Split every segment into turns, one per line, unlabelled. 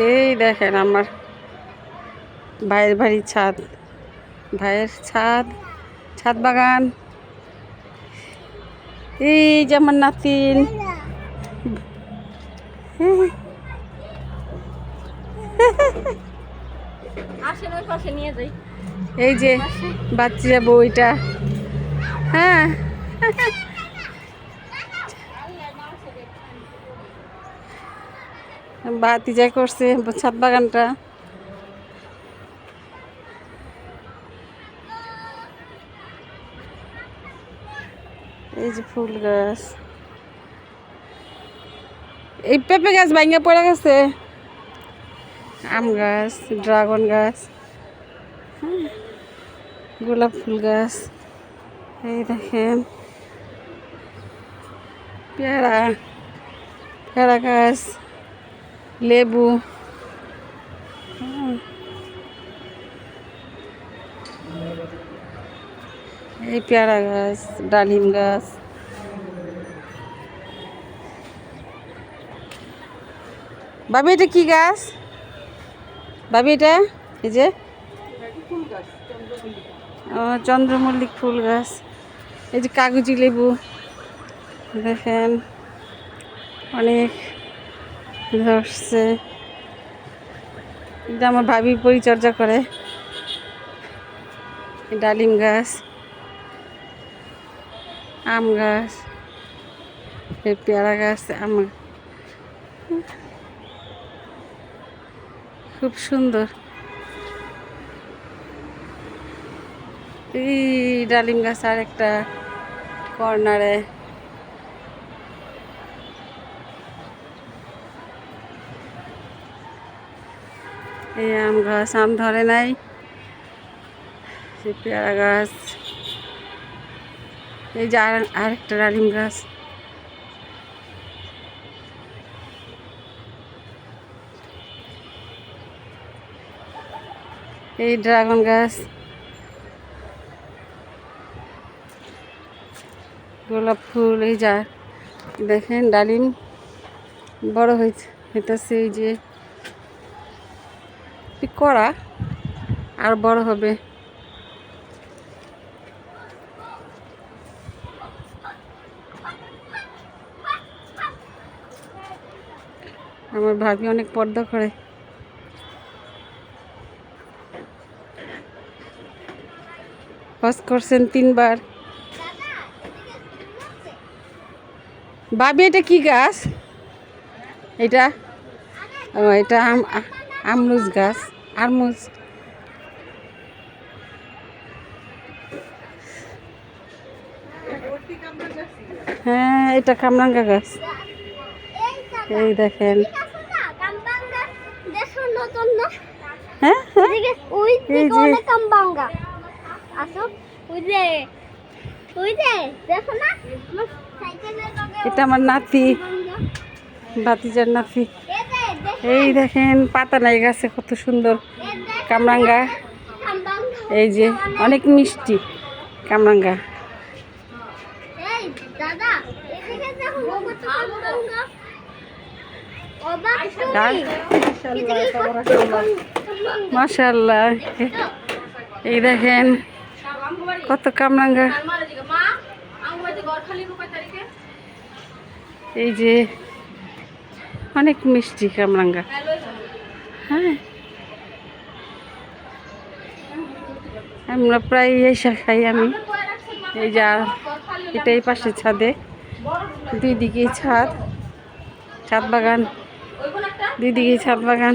এই দেখেন আমার ভাইয়ের বাড়ির ছাদ ভাইয়ের ছাদ ছাদ বাগান। এই যে আমার নাতিন। এই যে বাচ্চা বইটা। হ্যাঁ। বাতিজা করছে ছাদ বাগানটা। এই যে ফুল গাছ। এই পেঁপে গাছ ভাঙ্গে পড়ে গেছে। আম গাছ, ড্রাগন গাছ। গোলাপ ফুল গাছ। এই দেখেন। পেয়ারা পেয়ারা গাছ। লেবু। এই পেয়ারা গাছ ডালিম গাছ। বাবি এটা কি গাছ? বাবি এটা এই যে? ও, চন্দ্রমল্লিক ফুল গাছ। এই যে কাগজি লেবু। দেখেন অনেক ধরছে এটা আমার ভাবি পরিচর্যা করে। ডালিম গাছ। আম গাছ। পেয়ারা গাছ, আম খুব সুন্দর। এই ডালিম গাছ আর একটা কর্নারে। এই আম গাছ, আম ধরে নাই। পেয়ারা গাছ। এই যে আর আরেকটা ডালিম গাছ। এই ড্রাগন গাছ। গোলাপ ফুল, এই যা। দেখেন, ডালিম বড় হয়েছে হইতেছে, এই যে। একটু কড়া আর বড় হবে। আমার ভাবি অনেক পর্দা করে। হজ করছেন তিনবার। ভাবি, এটা কি গাছ? এটা এটা আম, আ- গাছ। আরমুজ হ্যাঁ এটা কামরাঙ্গা গাছ। এই দেখেন। হ্যাঁ হ্যাঁ। এটা আমার নাতি। বাতিজার নাতি।
এই
দেখেন পাতা নাই গাছে কত সুন্দর কামরাঙ্গা। এই যে অনেক মিষ্টি কামরাঙ্গা। মাশাল্লাহ এই দেখেন কত কামরাঙ্গা। এই যে অনেক মিষ্টি কামরাঙ্গা। হ্যাঁ। আমরা প্রায় এসে খাই আমি এই যা, এটাই পাশে ছাদে, দুই দিকেই ছাদ ছাদ বাগান, দুই দিকেই ছাদ বাগান।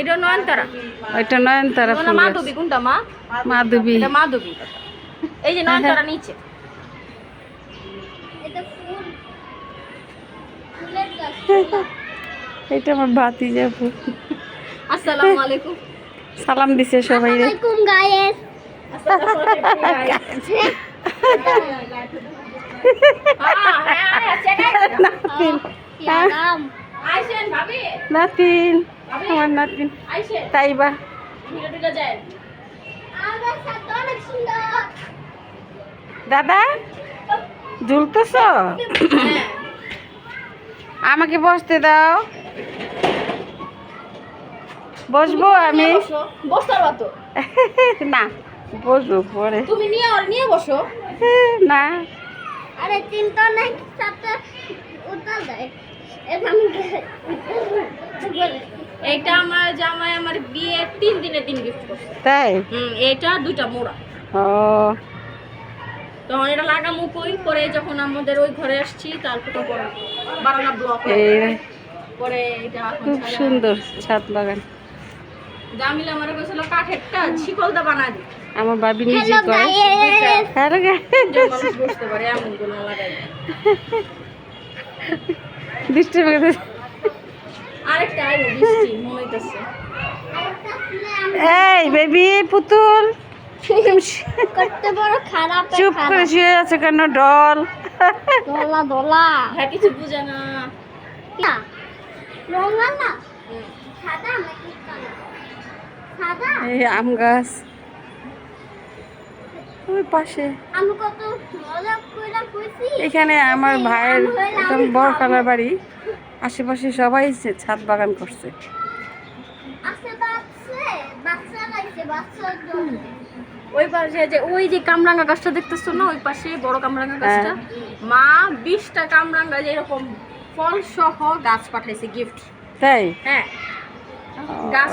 এটা
নয়নতারা।
ওইটা নয়নতারা ফুল
মাধবী কোনটা মা?
মাধবী।
এটা মাধবী। এই যে নয়নতারা নিচে।
এটা ফুল ফুলের গাছ।
এটা আমার ভাতি যাব
আসসালামু আলাইকুম।
সালাম দিছে সবাই রে।
গায়েস।
ভাবি
নাতিন আমার নাতিন। তাই বা।
ভিডিওটা যায়
আমার সাথে অনেক সুন্দর
দাদা ঝুলতেছ? আমাকে বসতে দাও। বসবো আমি?
বসতে পারবা
না বসবো পরে।
তুমি নিয়ে আর নিয়ে বসো।
না।
আরে চিন্তা নাই সাথে উত্তর দেয় এটা
আমার জামাই আমার বিয়ে তিন দিনের দিন গিফট করছে।
তাই?
হুম এটা দুইটা মোড়া।
ও।
তখন এটা লাগামু কই? পরে যখন আমাদের ওই ঘরে আসছি তারপর বারানা ব্লক পরে এটা
খুব সুন্দর ছাদ বাগান।
জামিলা আমার কইছিল কাঠেরটা শিকলদা বানা দি
আমার বাবি নিজে করে। হ্যালো
মানুষ বসতে পারে এমন কোনো লাগাই
বৃষ্টি মেঘে এই বেবি পুতুল।
করতে
চুপ করে শুয়ে আছে কেন ডল?
দোলা দোলা
হ্যাঁ কিছু বুঝে না।
এই আম গাছ। ওই পাশে।
আমি কত মজা করে কইছি।
এখানে আমার ভাইয়ের একদম বড় খালার বাড়ি। আশেপাশে সবাই ছাদ বাগান করছে।
ওই পাশে যে ওই যে কামরাঙ্গা গাছটা দেখতেছো না? ওই পাশে বড় কামরাঙ্গা গাছটা। মা বিশটা কামরাঙ্গা যে এরকম ফল সহ গাছ পাঠাইছে গিফট
তাই?
হ্যাঁ। গাছ